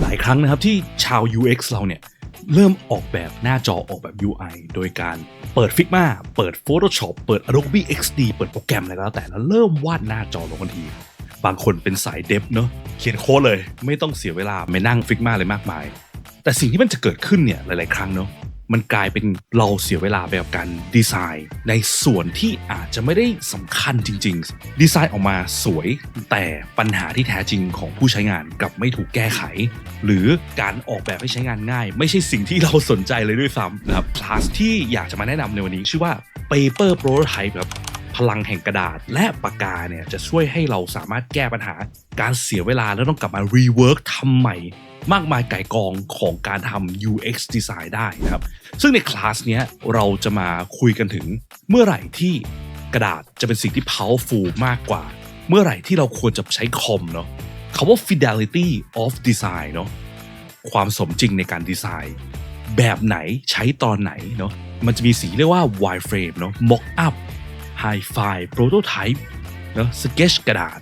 หลายครั้งนะครับที่ชาว UX เราเนี่ยเริ่มออกแบบหน้าจอออกแบบ UI โดยการเปิด Figma เปิด Photoshop เปิด Adobe XD เปิดโปรแกรมอะไรก็แล้วแต่แล้วเริ่มวาดหน้าจอลงทันที บางคนเป็นสายเดฟเนาะเขียนโค้ดเลย ไม่ต้องเสียเวลาไปนั่ง Figma เลยมากมาย แต่สิ่งที่มันจะเกิดขึ้นเนี่ยหลาย ๆ ครั้งเนาะ มันกลายเป็นเราเสียเวลาไปกับการดีไซน์ ในส่วนที่อาจจะไม่ได้สำคัญจริง ๆ ดีไซน์ออกมาสวย แต่ปัญหาที่แท้จริงของผู้ใช้งานกลับไม่ถูกแก้ไข หรือการออกแบบให้ใช้งานง่าย ไม่ใช่สิ่งที่เราสนใจเลยด้วยซ้ำนะครับคลาสที่อยากจะมาแนะนำในวันนี้ชื่อว่า Paper Prototype ครับ พลังแห่งกระดาษและปากกาเนี่ยจะช่วยให้เราสามารถแก้ปัญหาการเสียเวลาแล้วต้องกลับมา rework ทำใหม่มากมายไก่กองของการทำ UX design ได้นะครับ ซึ่งในคลาสเนี้ยเราจะมาคุยกันถึงเมื่อไหร่ที่กระดาษจะเป็นสิ่งที่ powerful มากกว่า เมื่อไหร่ที่เราควรจะใช้คอมเนาะคำว่า fidelity of design เนาะความสมจริงในการดีไซน์ แบบไหนใช้ตอนไหนเนาะมันจะมีสีเรียกว่า wireframe เนาะ mock up high five prototype เนาะ sketch กระดาษ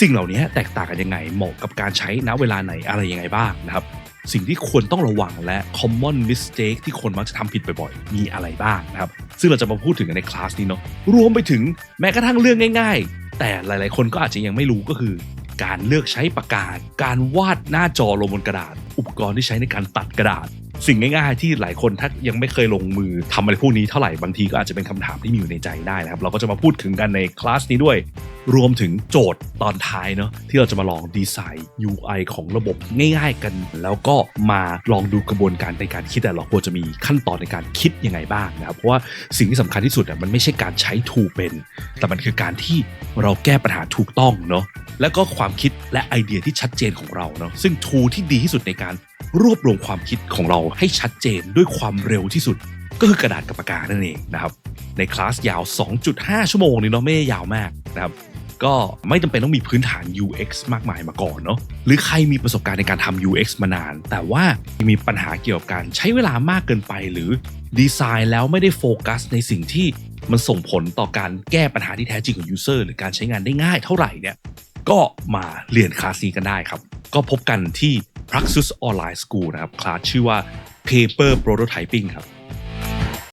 สิ่งเหล่านี้แตกต่างกันยังไงเหมาะกับการใช้ณเวลาไหนอะไรยังไงบ้างนะครับ สิ่งที่ควรต้องระวังและ common mistake ที่คนมักจะทำผิดบ่อยๆ มีอะไรบ้างนะครับ ซึ่งเราจะมาพูดถึงกันในคลาสนี้เนาะรวมไปถึงแม้กระทั่งเรื่องง่าย ๆ แต่หลายๆ คนก็อาจจะยังไม่รู้ก็คือการเลือกใช้ปากกา การวาดหน้าจอลงบนกระดาษ อุปกรณ์ที่ใช้ในการตัดกระดาษ สิ่งง่ายๆที่หลายคนถ้ายังไม่เคยลงมือทำอะไรพวกนี้เท่าไหร่บางทีก็อาจจะเป็นคำถามที่มีอยู่ในใจได้นะครับ เราก็จะมาพูดถึงกันในคลาสนี้ด้วย รวมถึงโจทย์ตอนท้ายเนาะที่เราจะมาลองดีไซน์ UI ของระบบง่าย ๆ กัน แล้วก็มาลองดูกระบวนการในการคิดแต่เราควรจะมีขั้นตอนในการคิดยังไงบ้างนะครับเพราะว่าสิ่งที่สำคัญที่สุดอะมันไม่ใช่การใช้ถูกเป็น แต่มันคือการที่เราแก้ปัญหาถูกต้องเนาะแล้วก็ความคิดและไอเดียที่ชัดเจนของเราเนาะซึ่งทูที่ดีที่สุดในการรวบรวมความคิดของเราให้ชัดเจนด้วยความเร็วที่สุดก็คือกระดาษกับปากกานั่นเองนะครับในคลาสยาว 2.5 ชั่วโมงนี่เนาะไม่ได้ยาวมากนะครับ ก็ไม่จำเป็นต้องมีพื้นฐาน UX มากมายมาก่อนเนาะหรือใครมีประสบการณ์ในการทำ UX มานาน แต่ว่ามีปัญหาเกี่ยวกับการใช้เวลามากเกินไป หรือดีไซน์แล้วไม่ได้โฟกัสในสิ่งที่มันส่งผลต่อการแก้ปัญหาที่แท้จริงของ User หรือการใช้งานได้ง่ายเท่าไหร่เนี่ยก็มาเรียนคลาสนี้กันได้ครับ ก็พบกันที่ Praxis Online School นะครับ คลาสชื่อว่า Paper Prototyping ครับ